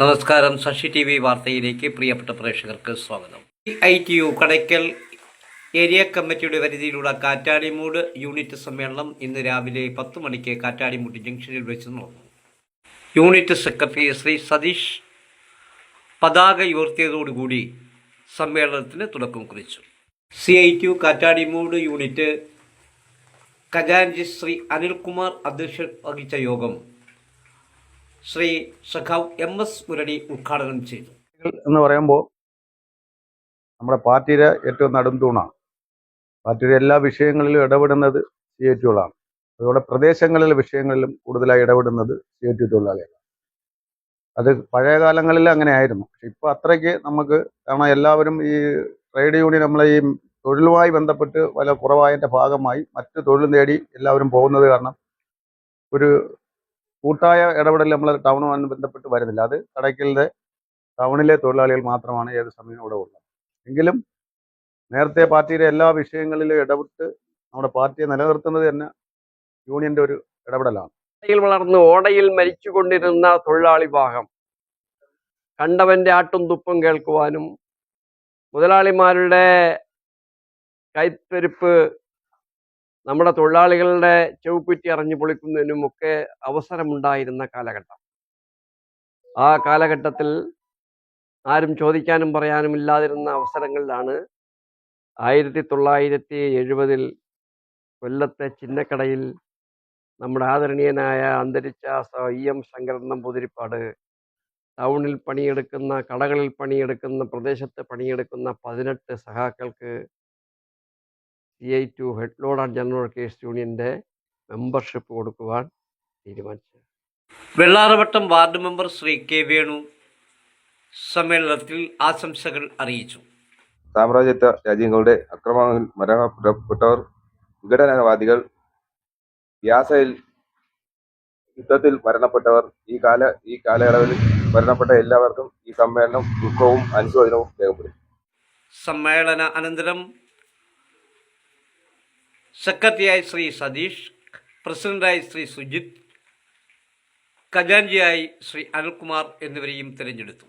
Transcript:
നമസ്കാരം Sasi T V വാർത്തയിലേക്ക് പ്രിയപ്പെട്ട പ്രേക്ഷകർക്ക് സ്വാഗതം. I T U Kadakkal area കമ്മിറ്റിയുടെ പരിധിയിലുള്ള കാറ്റാടിമൂട് യൂണിറ്റ് സമ്മേളനം ഇന്ന് രാവിലെ പത്ത് മണിക്ക് കാറ്റാടിമൂട് ജംഗ്ഷനിൽ വെച്ച് നടന്നു. യൂണിറ്റ് സെക്രട്ടറി ശ്രീ സതീഷ് പതാക ഉയർത്തിയതോടുകൂടി സമ്മേളനത്തിന് തുടക്കം കുറിച്ചു. C I TU Kattadimoodu unit ഖജാൻജി Shri Anilkumar അധ്യക്ഷൻ വഹിച്ച യോഗം ശ്രീ സഖാവ് എം എസ് മുരളി ഉദ്ഘാടനം ചെയ്തു എന്ന് പറയുമ്പോൾ നമ്മുടെ പാർട്ടിയുടെ ഏറ്റവും നടും തൂണാണ് പാർട്ടിയുടെ എല്ലാ വിഷയങ്ങളിലും ഇടപെടുന്നത് സി ഐ ടികളാണ് അതുപോലെ പ്രദേശങ്ങളിലെ വിഷയങ്ങളിലും കൂടുതലായി ഇടപെടുന്നത് സി ഐ ടി തൊഴിലാളികളാണ്. അത് പഴയ കാലങ്ങളിൽ അങ്ങനെ ആയിരുന്നു. പക്ഷെ ഇപ്പോൾ അത്രയ്ക്ക് നമുക്ക് കാരണം എല്ലാവരും ഈ ട്രേഡ് യൂണിയൻ നമ്മളെ ഈ തൊഴിലുമായി ബന്ധപ്പെട്ട് വല്ല കുറവായതിന്റെ ഭാഗമായി മറ്റ് തൊഴിൽ നേടി എല്ലാവരും പോകുന്നത് കാരണം ഒരു കൂട്ടായ ഇടപെടൽ നമ്മൾ ടൗണുമായി ബന്ധപ്പെട്ട് വരുന്നില്ല. അത് കടയ്ക്കലിന്റെ ടൗണിലെ തൊഴിലാളികൾ മാത്രമാണ് ഏത് സമയവും ഇവിടെ ഉള്ളത്. എങ്കിലും നേരത്തെ പാർട്ടിയുടെ എല്ലാ വിഷയങ്ങളിലും ഇടപെട്ട് നമ്മുടെ പാർട്ടിയെ നിലനിർത്തുന്നത് തന്നെ യൂണിയന്റെ ഒരു ഇടപെടലാണ്. വളർന്ന് ഓടയിൽ മരിച്ചുകൊണ്ടിരുന്ന തൊഴിലാളി ഭാഗം കണ്ടവന്റെ ആട്ടും തുപ്പും കേൾക്കുവാനും മുതലാളിമാരുടെ കൈത്തരിപ്പ് നമ്മുടെ തൊഴിലാളികളുടെ ചെവുപ്പറ്റി അറിഞ്ഞു പൊളിക്കുന്നതിനും ഒക്കെ അവസരമുണ്ടായിരുന്ന കാലഘട്ടം. ആ കാലഘട്ടത്തിൽ ആരും ചോദിക്കാനും പറയാനും ഇല്ലാതിരുന്ന അവസരങ്ങളിലാണ് ആയിരത്തി തൊള്ളായിരത്തി എഴുപതിൽ കൊല്ലത്തെ ചിന്നക്കടയിൽ നമ്മുടെ ആദരണീയനായ അന്തരിച്ച ഇ എം ശങ്കരൻ നമ്പൂതിരിപ്പാട് ടൗണിൽ പണിയെടുക്കുന്ന കടകളിൽ പണിയെടുക്കുന്ന പ്രദേശത്ത് പണിയെടുക്കുന്ന പതിനെട്ട് സഹാക്കൾക്ക് C I T U head load and general workers യൂണിയന്റെ മെമ്പർഷിപ്പ് കൊടുക്കുവാൻ തീരുമാനിച്ചു. Vellaravattam ward member Shri K Venu സമ്മേളനത്തിൽ ആശംസകൾ അറിയിച്ചു. സാമ്രാജ്യത്വ രാജ്യങ്ങളുടെ അക്രമങ്ങളിൽ മരണപ്പെട്ടവർ വിഘടനവാദികൾ യാസയിൽ യുദ്ധത്തിൽ മരണപ്പെട്ടവർ ഈ കാല ഈ കാലയളവിൽ മരണപ്പെട്ട എല്ലാവർക്കും ഈ സമ്മേളനം ദുഃഖവും അനുശോചനവും രേഖപ്പെടുത്തി. സമ്മേളന അനന്തരം സെക്രട്ടറിയായി ശ്രീ സതീഷ് പ്രസിഡന്റായി ശ്രീ സുജിത് ഖജാൻജിയായി ശ്രീ അനിൽകുമാർ എന്നിവരെയും തിരഞ്ഞെടുത്തു.